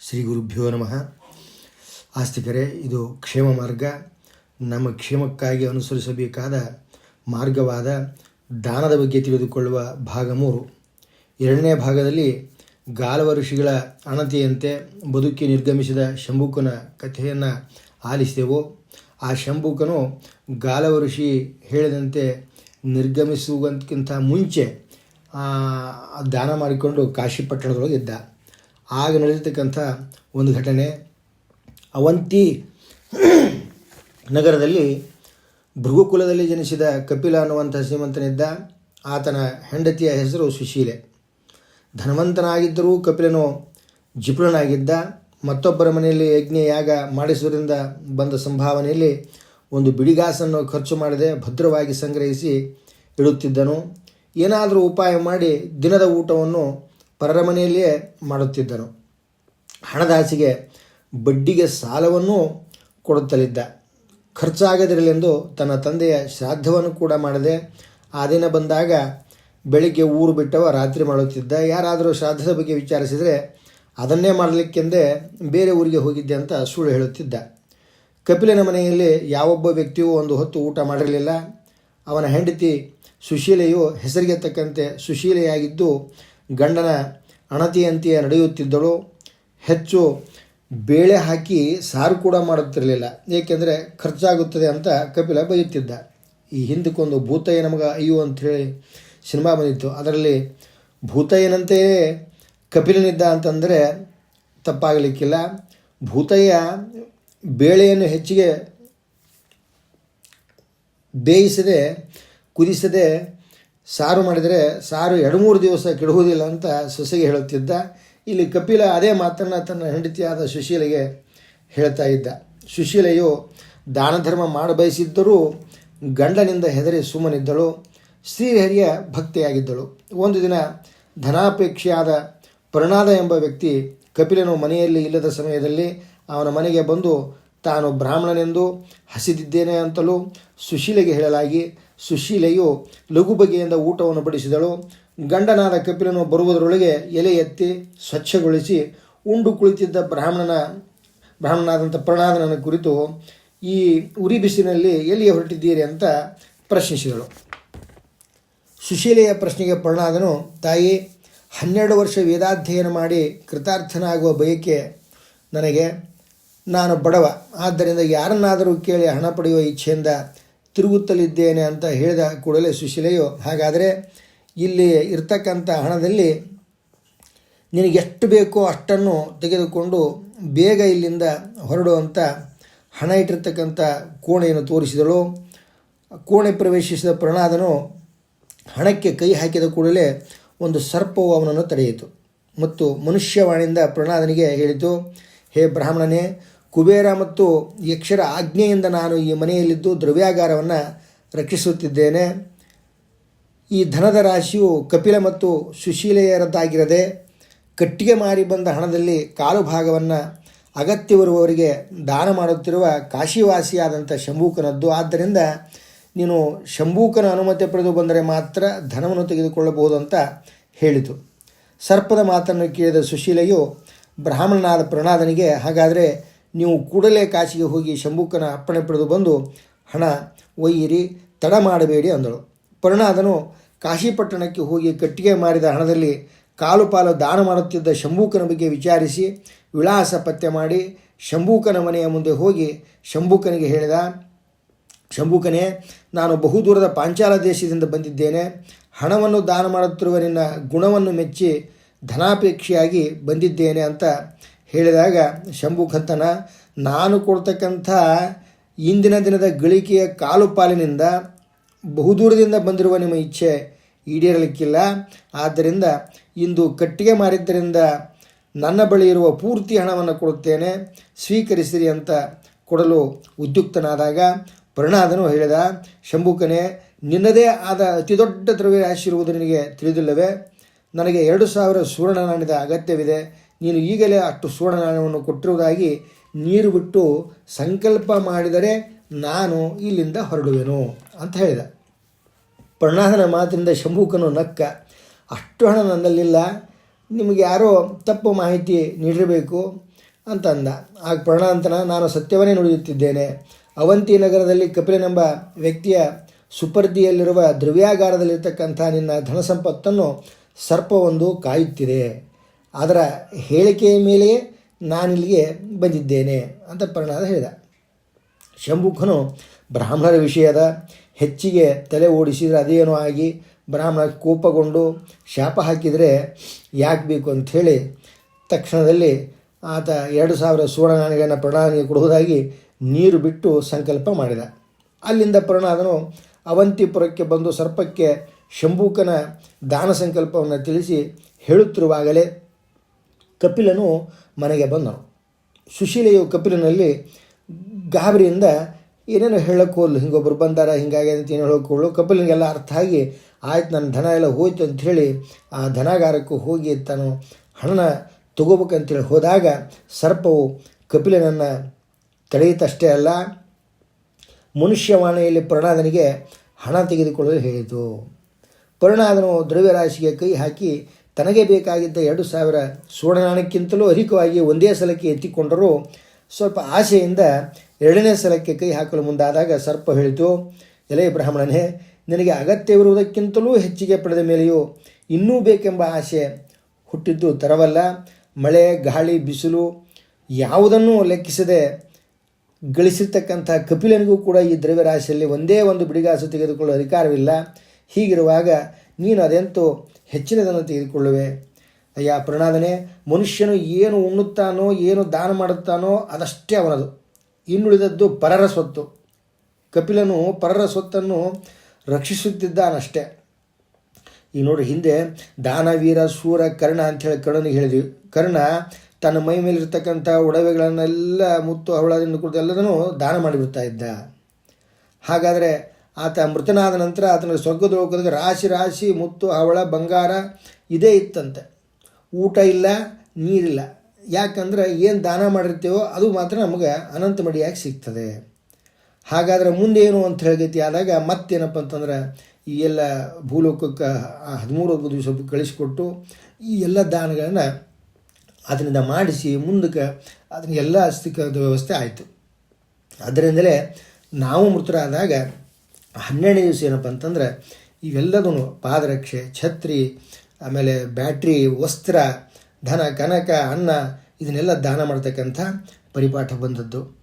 ಶ್ರೀ ಗುರುಭ್ಯೋ ನಮಃ. ಆಸ್ತಿಕರೇ, ಇದು ಕ್ಷೇಮ ಮಾರ್ಗ. ನಮ್ಮ ಕ್ಷೇಮಕ್ಕಾಗಿ ಅನುಸರಿಸಬೇಕಾದ ಮಾರ್ಗವಾದ ದಾನದ ಬಗ್ಗೆ ತಿಳಿದುಕೊಳ್ಳುವ ಭಾಗ ಮೂರು. ಎರಡನೇ ಭಾಗದಲ್ಲಿ ಗಾಲವ ಋಷಿಗಳ ಅಣತಿಯಂತೆ ಬದುಕಿ ನಿರ್ಗಮಿಸಿದ ಶಂಭುಕನ ಕಥೆಯನ್ನು ಆಲಿಸಿದೆವು. ಆ ಶಂಭುಕನು ಗಾಲವ ಋಷಿ ಹೇಳಿದಂತೆ ನಿರ್ಗಮಿಸುವಂತಕ್ಕಿಂತ ಮುಂಚೆ ದಾನ ಮಾಡಿಕೊಂಡು ಕಾಶಿ ಪಟ್ಟಣದೊಳಗೆ ಇದ್ದ. ಆಗ ನಡೆದಿರ್ತಕ್ಕಂಥ ಒಂದು ಘಟನೆ. ಅವಂತಿ ನಗರದಲ್ಲಿ ಭೃಗುಕುಲದಲ್ಲಿ ಜನಿಸಿದ ಕಪಿಲ ಅನ್ನುವಂಥ ಶ್ರೀಮಂತನಿದ್ದ ಆತನ ಹೆಂಡತಿಯ ಹೆಸರು ಸುಶೀಲೆ. ಧನವಂತನಾಗಿದ್ದರೂ ಕಪಿಲನು ಜಿಪುಣನಾಗಿದ್ದ ಮತ್ತೊಬ್ಬರ ಮನೆಯಲ್ಲಿ ಯಜ್ಞ ಯಾಗ ಮಾಡಿಸುವುದರಿಂದ ಬಂದ ಸಂಭಾವನೆಯಲ್ಲಿ ಒಂದು ಬಿಡಿಗಾಸನ್ನು ಖರ್ಚು ಮಾಡದೆ ಭದ್ರವಾಗಿ ಸಂಗ್ರಹಿಸಿ ಇಡುತ್ತಿದ್ದನು. ಏನಾದರೂ ಉಪಾಯ ಮಾಡಿ ದಿನದ ಊಟವನ್ನು ಪರರ ಮನೆಯಲ್ಲಿಯೇ ಮಾಡುತ್ತಿದ್ದನು. ಹಣದಾಸಿಗೆ ಬಡ್ಡಿಗೆ ಸಾಲವನ್ನು ಕೊಡುತ್ತಲಿದ್ದ. ಖರ್ಚಾಗದಿರಲೆಂದು ತನ್ನ ತಂದೆಯ ಶ್ರಾದ್ದವನ್ನು ಕೂಡ ಮಾಡದೆ ಆ ದಿನ ಬಂದಾಗ ಬೆಳಿಗ್ಗೆ ಊರು ಬಿಟ್ಟವ ರಾತ್ರಿ ಮಾಡುತ್ತಿದ್ದ. ಯಾರಾದರೂ ಶ್ರಾದ್ದದ ಬಗ್ಗೆ ವಿಚಾರಿಸಿದರೆ ಅದನ್ನೇ ಮಾಡಲಿಕ್ಕೆಂದೇ ಬೇರೆ ಊರಿಗೆ ಹೋಗಿದ್ದೆ ಅಂತ ಸುಳ್ಳು ಹೇಳುತ್ತಿದ್ದ. ಕಪಿಲನ ಮನೆಯಲ್ಲಿ ಯಾವೊಬ್ಬ ವ್ಯಕ್ತಿಯೂ ಒಂದು ಹೊತ್ತು ಊಟ ಮಾಡಿರಲಿಲ್ಲ. ಅವನ ಹೆಂಡತಿ ಸುಶೀಲೆಯು ಹೆಸರಿಗೆ ತಕ್ಕಂತೆ ಸುಶೀಲೆಯಾಗಿದ್ದು ಗಂಡನ ಅಣತಿಯಂತೆಯೇ ನಡೆಯುತ್ತಿದ್ದಳು. ಹೆಚ್ಚು ಬೇಳೆ ಹಾಕಿ ಸಾರು ಕೂಡ ಮಾಡುತ್ತಿರಲಿಲ್ಲ. ಏಕೆಂದರೆ ಖರ್ಚಾಗುತ್ತದೆ ಅಂತ ಕಪಿಲ ಬೈಯುತ್ತಿದ್ದ. ಈ ಹಿಂದಕ್ಕೊಂದು ಭೂತಯ್ಯ ನಮಗೆ ಅಯ್ಯೋ ಅಂಥೇಳಿ ಸಿನಿಮಾ ಬಂದಿತ್ತು. ಅದರಲ್ಲಿ ಭೂತಯ್ಯನಂತೆಯೇ ಕಪಿಲನಿದ್ದ ಅಂತಂದರೆ ತಪ್ಪಾಗಲಿಕ್ಕಿಲ್ಲ. ಭೂತಯ್ಯ ಬೇಳೆಯನ್ನು ಹೆಚ್ಚಿಗೆ ಬೇಯಿಸದೆ, ಕುದಿಸದೆ ಸಾರು ಮಾಡಿದರೆ ಸಾರು ಎರಡು ಮೂರು ದಿವಸ ಕೆಡುವುದಿಲ್ಲ ಅಂತ ಸೊಸೆಗೆ ಹೇಳುತ್ತಿದ್ದ. ಇಲ್ಲಿ ಕಪಿಲ ಅದೇ ಮಾತನ್ನು ತನ್ನ ಹೆಂಡತಿಯಾದ ಸುಶೀಲೆಗೆ ಹೇಳ್ತಾ ಇದ್ದ. ಸುಶೀಲೆಯು ದಾನ ಧರ್ಮ ಮಾಡಬಯಸಿದ್ದರೂ ಗಂಡನಿಂದ ಹೆದರಿ ಸುಮ್ಮನಿದ್ದಳು. ಶ್ರೀಹರಿಯ ಭಕ್ತಿಯಾಗಿದ್ದಳು. ಒಂದು ದಿನ ಧನಾಪೇಕ್ಷೆಯಾದ ಪ್ರಣಾದ ಎಂಬ ವ್ಯಕ್ತಿ ಕಪಿಲನು ಮನೆಯಲ್ಲಿ ಇಲ್ಲದ ಸಮಯದಲ್ಲಿ ಅವನ ಮನೆಗೆ ಬಂದು ತಾನು ಬ್ರಾಹ್ಮಣನೆಂದು ಹಸಿದಿದ್ದೇನೆ ಅಂತಲೂ ಸುಶೀಲೆಗೆ ಹೇಳಲಾಗಿ ಸುಶೀಲೆಯು ಲಘು ಬಗೆಯಿಂದ ಊಟವನ್ನು ಬಡಿಸಿದಳು. ಗಂಡನಾದ ಕಪಿಲನು ಬರುವುದರೊಳಗೆ ಎಲೆ ಎತ್ತಿ ಸ್ವಚ್ಛಗೊಳಿಸಿ ಉಂಡು ಕುಳಿತಿದ್ದ ಬ್ರಾಹ್ಮಣನ, ಬ್ರಾಹ್ಮಣನಾದಂಥ ಪ್ರಣಾದನ ಕುರಿತು ಈ ಉರಿ ಬಿಸಿಲಿನಲ್ಲಿ ಎಲ್ಲಿಗೆ ಹೊರಟಿದ್ದೀರಿ ಅಂತ ಪ್ರಶ್ನಿಸಿದಳು. ಸುಶೀಲೆಯ ಪ್ರಶ್ನೆಗೆ ಪ್ರಣಾದನು, ತಾಯಿ, ಹನ್ನೆರಡು ವರ್ಷ ವೇದಾಧ್ಯಯನ ಮಾಡಿ ಕೃತಾರ್ಥನಾಗುವ ಬಯಕೆ ನನಗೆ. ನಾನು ಬಡವ, ಆದ್ದರಿಂದ ಯಾರನ್ನಾದರೂ ಕೇಳಿ ಹಣ ಪಡೆಯುವ ಇಚ್ಛೆಯಿಂದ ತಿರುಗುತ್ತಲಿದ್ದೇನೆ ಅಂತ ಹೇಳಿದ ಕೂಡಲೇ ಸುಶೀಲೆಯು, ಹಾಗಾದರೆ ಇಲ್ಲಿ ಇರ್ತಕ್ಕಂಥ ಹಣದಲ್ಲಿ ನಿನಗೆಷ್ಟು ಬೇಕೋ ಅಷ್ಟನ್ನು ತೆಗೆದುಕೊಂಡು ಬೇಗ ಇಲ್ಲಿಂದ ಹೊರಡುವಂಥ ಹಣ ಇಟ್ಟಿರ್ತಕ್ಕಂಥ ಕೋಣೆಯನ್ನು ತೋರಿಸಿದಳು. ಕೋಣೆ ಪ್ರವೇಶಿಸಿದ ಪ್ರಣಾದನು ಹಣಕ್ಕೆ ಕೈ ಹಾಕಿದ ಕೂಡಲೇ ಒಂದು ಸರ್ಪವು ಅವನನ್ನು ತಡೆಯಿತು. ಮತ್ತು ಮನುಷ್ಯವಾಣಿಯಿಂದ ಪ್ರಣಾದನಿಗೆ ಹೇಳಿತು, ಹೇ ಬ್ರಾಹ್ಮಣನೇ ಕುಬೇರ ಮತ್ತು ಯಕ್ಷರ ಆಜ್ಞೆಯಿಂದ ನಾನು ಈ ಮನೆಯಲ್ಲಿದ್ದು ದ್ರವ್ಯಾಗಾರವನ್ನು ರಕ್ಷಿಸುತ್ತಿದ್ದೇನೆ. ಈ ಧನದ ರಾಶಿಯು ಕಪಿಲ ಮತ್ತು ಸುಶೀಲೆಯರದ್ದಾಗಿರದೆ ಕಟ್ಟಿಗೆ ಮಾರಿ ಬಂದ ಹಣದಲ್ಲಿ ಕಾಲು ಭಾಗವನ್ನು ಅಗತ್ಯವಿರುವವರಿಗೆ ದಾನ ಮಾಡುತ್ತಿರುವ ಕಾಶಿವಾಸಿಯಾದಂಥ ಶಂಭೂಕನದ್ದು. ಆದ್ದರಿಂದ ನೀನು ಶಂಭೂಕನ ಅನುಮತಿ ಪಡೆದು ಬಂದರೆ ಮಾತ್ರ ಧನವನ್ನು ತೆಗೆದುಕೊಳ್ಳಬಹುದು ಅಂತ ಹೇಳಿತು. ಸರ್ಪದ ಮಾತನ್ನು ಕೇಳಿದ ಸುಶೀಲೆಯು ಬ್ರಾಹ್ಮಣನಾದ ಪ್ರಣಾದನಿಗೆ ಹಾಗಾದರೆ ನೀವು ಕೂಡಲೇ ಕಾಶಿಗೆ ಹೋಗಿ ಶಂಭೂಕನ ಅಪ್ಪಣೆ ಪಡೆದು ಬಂದು, ಹಣ, ಒಯ್ಯಿರಿ, ತಡ ಮಾಡಬೇಡಿ ಅಂದಳು. ಪರ್ಣಾದನು ಕಾಶಿಪಟ್ಟಣಕ್ಕೆ ಹೋಗಿ ಕಟ್ಟಿಗೆ ಮಾರಿದ ಹಣದಲ್ಲಿ ಕಾಲು ಪಾಲು ದಾನ ಮಾಡುತ್ತಿದ್ದ ಶಂಭೂಕನ ಬಗ್ಗೆ ವಿಚಾರಿಸಿ, ವಿಳಾಸ ಪತ್ತೆ ಮಾಡಿ ಶಂಭೂಕನ ಮನೆಯ ಮುಂದೆ ಹೋಗಿ ಶಂಭೂಕನಿಗೆ ಹೇಳಿದ, ಶಂಭುಕನೇ, ನಾನು ಬಹುದೂರದ ಪಾಂಚಾಲ ದೇಶದಿಂದ ಬಂದಿದ್ದೇನೆ. ಹಣವನ್ನು ದಾನ ಮಾಡುತ್ತಿರುವ ನಿನ್ನ ಗುಣವನ್ನು ಮೆಚ್ಚಿ ಧನಾಪೇಕ್ಷೆಯಾಗಿ ಬಂದಿದ್ದೇನೆ ಅಂತ ಹೇಳಿದಾಗ ಶಂಭುಕಂತನ ನಾನು ಕೊಡ್ತಕ್ಕಂಥ ಇಂದಿನ ದಿನದ ಗಳಿಕೆಯ ಕಾಲು ಪಾಲಿನಿಂದ ಬಹುದೂರದಿಂದ ಬಂದಿರುವ ನಿಮ್ಮ ಇಚ್ಛೆ ಈಡೇರಲಿಕ್ಕಿಲ್ಲ. ಆದ್ದರಿಂದ ಇಂದು ಕಟ್ಟಿಗೆ ಮಾರಿದ್ದರಿಂದ ನನ್ನ ಬಳಿ ಇರುವ ಪೂರ್ತಿ ಹಣವನ್ನು ಕೊಡುತ್ತೇನೆ. ಸ್ವೀಕರಿಸಿರಿ ಅಂತ ಕೊಡಲು ಉದ್ಯುಕ್ತನಾದಾಗ ಪ್ರಣಾದನು ಹೇಳಿದ, ಶಂಭುಕನೇ, ನಿನ್ನದೇ ಆದ ಅತಿದೊಡ್ಡ ದ್ರವ್ಯ ರಾಶಿ ಇರುವುದು ನಿನಗೆ ತಿಳಿದಿಲ್ಲವೇ? ನನಗೆ ಎರಡು ಸಾವಿರ ಸುವರ್ಣ ನಾಣ್ಯದ ಅಗತ್ಯವಿದೆ. ನೀನು ಈಗಲೇ ಅಷ್ಟು ಸುವರ್ಣನಾಣವನ್ನು ಕೊಟ್ಟಿರುವುದಾಗಿ ನೀರು ಬಿಟ್ಟು ಸಂಕಲ್ಪ ಮಾಡಿದರೆ ನಾನು ಇಲ್ಲಿಂದ ಹೊರಡುವೆನು ಅಂತ ಹೇಳಿದ. ಪ್ರಣಾದನ ಮಾತಿನಿಂದ ಶಂಭೂಕನು ನಕ್ಕ, ಅಷ್ಟು ಹಣ ನನ್ನಲ್ಲಿಲ್ಲ, ನಿಮಗೆ ಯಾರೋ ತಪ್ಪು ಮಾಹಿತಿ ನೀಡಿರಬೇಕು ಅಂತಂದ ಆಗ ಪ್ರಣಾಂತನ, ನಾನು ಸತ್ಯವನ್ನೇ ನುಡಿಯುತ್ತಿದ್ದೇನೆ. ಅವಂತಿ ನಗರದಲ್ಲಿ ಕಪಿಲನೆಂಬ ವ್ಯಕ್ತಿಯ ಸುಪರ್ದಿಯಲ್ಲಿರುವ ದ್ರವ್ಯಾಗಾರದಲ್ಲಿರ್ತಕ್ಕಂಥ ನಿನ್ನ ಧನ ಸಂಪತ್ತನ್ನು ಸರ್ಪವೊಂದು ಕಾಯುತ್ತಿದೆ. ಅದರ ಹೇಳಿಕೆಯ ಮೇಲೆಯೇ ನಾನಿಲ್ಲಿಗೆ ಬಂದಿದ್ದೇನೆ ಅಂತ ಪ್ರಣಾದ ಹೇಳಿದ. ಶಂಭುಖನು ಬ್ರಾಹ್ಮಣರ ವಿಷಯದ ಹೆಚ್ಚಿಗೆ ತಲೆ ಓಡಿಸಿದರೆ ಅದೇನೋ ಆಗಿ ಬ್ರಾಹ್ಮಣ ಕೋಪಗೊಂಡು ಶಾಪ ಹಾಕಿದರೆ ಯಾಕೆ ಬೇಕು ಅಂಥೇಳಿ ತಕ್ಷಣದಲ್ಲಿ ಆತ ಎರಡು ಸಾವಿರ ಸುವರ್ಣ ನಾಣ್ಯಗಳನ್ನು ಪ್ರಣಾದನಿಗೆ ಕೊಡುವುದಾಗಿ ನೀರು ಬಿಟ್ಟು ಸಂಕಲ್ಪ ಮಾಡಿದ. ಅಲ್ಲಿಂದ ಪ್ರಣಾದನು ಅವಂತಿಪುರಕ್ಕೆ ಬಂದು ಸರ್ಪಕ್ಕೆ ಶಂಭೂಕನ ದಾನ ಸಂಕಲ್ಪವನ್ನು ತಿಳಿಸಿ ಹೇಳುತ್ತಿರುವಾಗಲೇ ಕಪಿಲನು ಮನೆಗೆ ಬಂದನು. ಸುಶೀಲೆಯು ಕಪಿಲನಲ್ಲಿ ಗಾಬರಿಯಿಂದ ಏನೇನೋ ಹೇಳೋಕ್ಕೋಲ್ಲ ಹಿಂಗೊಬ್ರು ಬಂದಾರ, ಹಿಂಗಾಗಿ ಅಂತ ಏನು ಹೇಳೋಕ್ಕೋಳು ಕಪಿಲನಿಗೆಲ್ಲ ಅರ್ಥ ಆಗಿ, ಆಯ್ತು, ನನ್ನ ಧನ ಎಲ್ಲ ಹೋಯ್ತು ಅಂಥೇಳಿ ಆ ಧನಾಗಾರಕ್ಕೂ ಹೋಗಿ ತಾನು ಹಣನ ತಗೋಬೇಕಂತೇಳಿ ಹೋದಾಗ ಸರ್ಪವು ಕಪಿಲನನ್ನು ತಡೆಯುತ್ತಷ್ಟೇ ಅಲ್ಲ, ಮನುಷ್ಯವಾಣಿಯಲ್ಲಿ ಪ್ರಣಾದನಿಗೆ ಹಣ ತೆಗೆದುಕೊಳ್ಳಲು ಹೇಳಿತು. ಪ್ರಣಾದನು ದ್ರವ್ಯರಾಶಿಗೆ ಕೈ ಹಾಕಿ ತನಗೆ ಬೇಕಾಗಿದ್ದ ಎರಡು ಸಾವಿರ ಸುವರ್ಣನಾಣಕ್ಕಿಂತಲೂ ಅಧಿಕವಾಗಿ ಒಂದೇ ಸಲಕ್ಕೆ ಎತ್ತಿಕೊಂಡರೂ ಸ್ವಲ್ಪ ಆಸೆಯಿಂದ ಎರಡನೇ ಸಲಕ್ಕೆ ಕೈ ಹಾಕಲು ಮುಂದಾದಾಗ ಸರ್ಪ ಹೇಳಿತು, ಎಲೆ ಬ್ರಾಹ್ಮಣನೇ, ನಿನಗೆ ಅಗತ್ಯವಿರುವುದಕ್ಕಿಂತಲೂ ಹೆಚ್ಚಿಗೆ ಪಡೆದ ಮೇಲೆಯೂ ಇನ್ನೂ ಬೇಕೆಂಬ ಆಸೆ ಹುಟ್ಟಿದ್ದು ತರವಲ್ಲ ಮಳೆ, ಗಾಳಿ, ಬಿಸಿಲು ಯಾವುದನ್ನೂ ಲೆಕ್ಕಿಸದೆ ಗಳಿಸಿರ್ತಕ್ಕಂಥ ಕಪಿಲನಿಗೂ ಕೂಡ ಈ ದ್ರವ್ಯರಾಶಿಯಲ್ಲಿ ಒಂದೇ ಒಂದು ಬಿಡಿಗಾಸು ತೆಗೆದುಕೊಳ್ಳುವ ಅಧಿಕಾರವಿಲ್ಲ. ಹೀಗಿರುವಾಗ ನೀನು ಅದೆಂತೂ ಹೆಚ್ಚಿನದನ್ನು ತೆಗೆದುಕೊಳ್ಳುವೆ. ಅಯ್ಯ ಪ್ರಣಾದನೆ ಮನುಷ್ಯನು ಏನು ಉಣ್ಣುತ್ತಾನೋ, ಏನು ದಾನ ಮಾಡುತ್ತಾನೋ ಅದಷ್ಟೇ ಅವನದು. ಇನ್ನುಳಿದದ್ದು ಪರರ ಸ್ವತ್ತು. ಕಪಿಲನು ಪರರ ಸ್ವತ್ತನ್ನು ರಕ್ಷಿಸುತ್ತಿದ್ದಾನಷ್ಟೇ. ಈಗ ನೋಡಿ, ಹಿಂದೆ ದಾನವೀರ ಸೂರ, ಕರ್ಣ ಅಂಥೇಳಿ ಕರ್ಣನಿಗೆ ಹೇಳಿದ್ವಿ. ಕರ್ಣ ತನ್ನ ಮೈ ಮೇಲಿರ್ತಕ್ಕಂಥ ಒಡವೆಗಳನ್ನೆಲ್ಲ ಮುತ್ತು ಹವಳದಿಂದ ಕುರಿತು ದಾನ ಮಾಡಿಬಿಡ್ತಾ ಇದ್ದ. ಹಾಗಾದರೆ ಆತ ಮೃತನಾದ ನಂತರ ಆತನ ಸ್ವರ್ಗದ ಲೋಕದಾಗ ರಾಶಿ ರಾಶಿ, ಮುತ್ತು, ಹವಳ, ಬಂಗಾರ ಇದೇ ಇತ್ತಂತೆ. ಊಟ ಇಲ್ಲ, ನೀರಿಲ್ಲ. ಯಾಕಂದ್ರೆ ಏನು ದಾನ ಮಾಡಿರ್ತೀವೋ ಅದು ಮಾತ್ರ ನಮಗೆ ಅನಂತ ಮಡಿಯಾಗಿ ಸಿಗ್ತದೆ. ಹಾಗಾದರೆ ಮುಂದೆ ಏನು ಅಂತ ಹೇಳಗೈತಿ? ಆದಾಗ ಮತ್ತೇನಪ್ಪ ಅಂತಂದ್ರೆ ಈ ಎಲ್ಲ ಭೂಲೋಕಕ್ಕೆ ಹದಿಮೂರು ದಿವಸ ಕಳಿಸಿಕೊಟ್ಟು ಈ ಎಲ್ಲ ದಾನಗಳನ್ನು ಅದರಿಂದ ಮಾಡಿಸಿ ಮುಂದಕ್ಕೆ ಅದನ್ನ ಎಲ್ಲ ಸಿಕ್ಕದ ವ್ಯವಸ್ಥೆ ಆಯಿತು. ಅದರಿಂದಲೇ ನಾವು ಮೃತರಾದಾಗ ಹನ್ನೆರಡನೇ ದಿವಸ ಏನಪ್ಪ ಅಂತಂದ್ರೆ ಇವೆಲ್ಲದೂ ಪಾದರಕ್ಷೆ, ಛತ್ರಿ, ಆಮೇಲೆ ಬ್ಯಾಟ್ರಿ, ವಸ್ತ್ರ, ಧನ, ಕನಕ, ಅನ್ನ, ಇದನ್ನೆಲ್ಲ ದಾನ ಮಾಡ್ತಕ್ಕಂಥ ಪರಿಪಾಠ ಬಂದದ್ದು.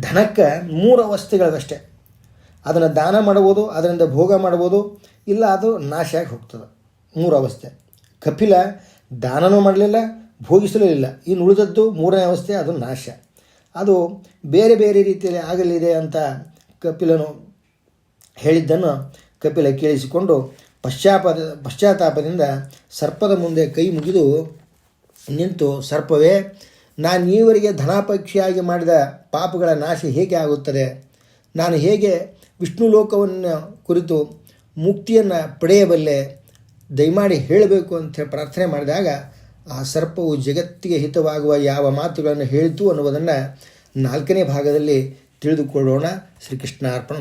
ಧನಕ್ಕೆ ಮೂರು ಅವಸ್ಥೆಗಳದಷ್ಟೇ ಅದನ್ನು ದಾನ ಮಾಡ್ಬೋದು, ಅದರಿಂದ ಭೋಗ ಮಾಡ್ಬೋದು, ಇಲ್ಲ ಅದು ನಾಶ ಆಗಿ ಹೋಗ್ತದೆ. ಮೂರು ಅವಸ್ಥೆ. ಕಪಿಲ ದಾನನೂ ಮಾಡಲಿಲ್ಲ, ಭೋಗಿಸಲೂ ಇಲ್ಲ. ಇನ್ನು ಉಳಿದದ್ದು ಮೂರನೇ ಅವಸ್ಥೆ, ಅದು ನಾಶ. ಅದು ಬೇರೆ ಬೇರೆ ರೀತಿಯಲ್ಲಿ ಆಗಲಿದೆ ಅಂತ ಕಪಿಲನು ಹೇಳಿದ್ದನ್ನು ಕಪಿಲ ಕೇಳಿಸಿಕೊಂಡು ಪಶ್ಚಾಪ ಪಶ್ಚಾತ್ತಾಪದಿಂದ ಸರ್ಪದ ಮುಂದೆ ಕೈ ಮುಗಿದು ನಿಂತು, ಸರ್ಪವೇ, ನಾನು ಈವರೆಗೆ ಧನಾಪೇಕ್ಷೆಯಾಗಿ ಮಾಡಿದ ಪಾಪಗಳ ನಾಶ ಹೇಗೆ ಆಗುತ್ತದೆ? ನಾನು ಹೇಗೆ ವಿಷ್ಣು ಲೋಕವನ್ನು ಕುರಿತು ಮುಕ್ತಿಯನ್ನು ಪಡೆಯಬಲ್ಲೆ? ದಯಮಾಡಿ ಹೇಳಬೇಕು ಅಂತ ಪ್ರಾರ್ಥನೆ ಮಾಡಿದಾಗ ಆ ಸರ್ಪವು ಜಗತ್ತಿಗೆ ಹಿತವಾಗುವ ಯಾವ ಮಾತುಗಳನ್ನು ಹೇಳಿತು ಅನ್ನುವುದನ್ನು ನಾಲ್ಕನೇ ಭಾಗದಲ್ಲಿ ತಿಳಿದುಕೊಳ್ಳೋಣ. ಶ್ರೀಕೃಷ್ಣ ಅರ್ಪಣ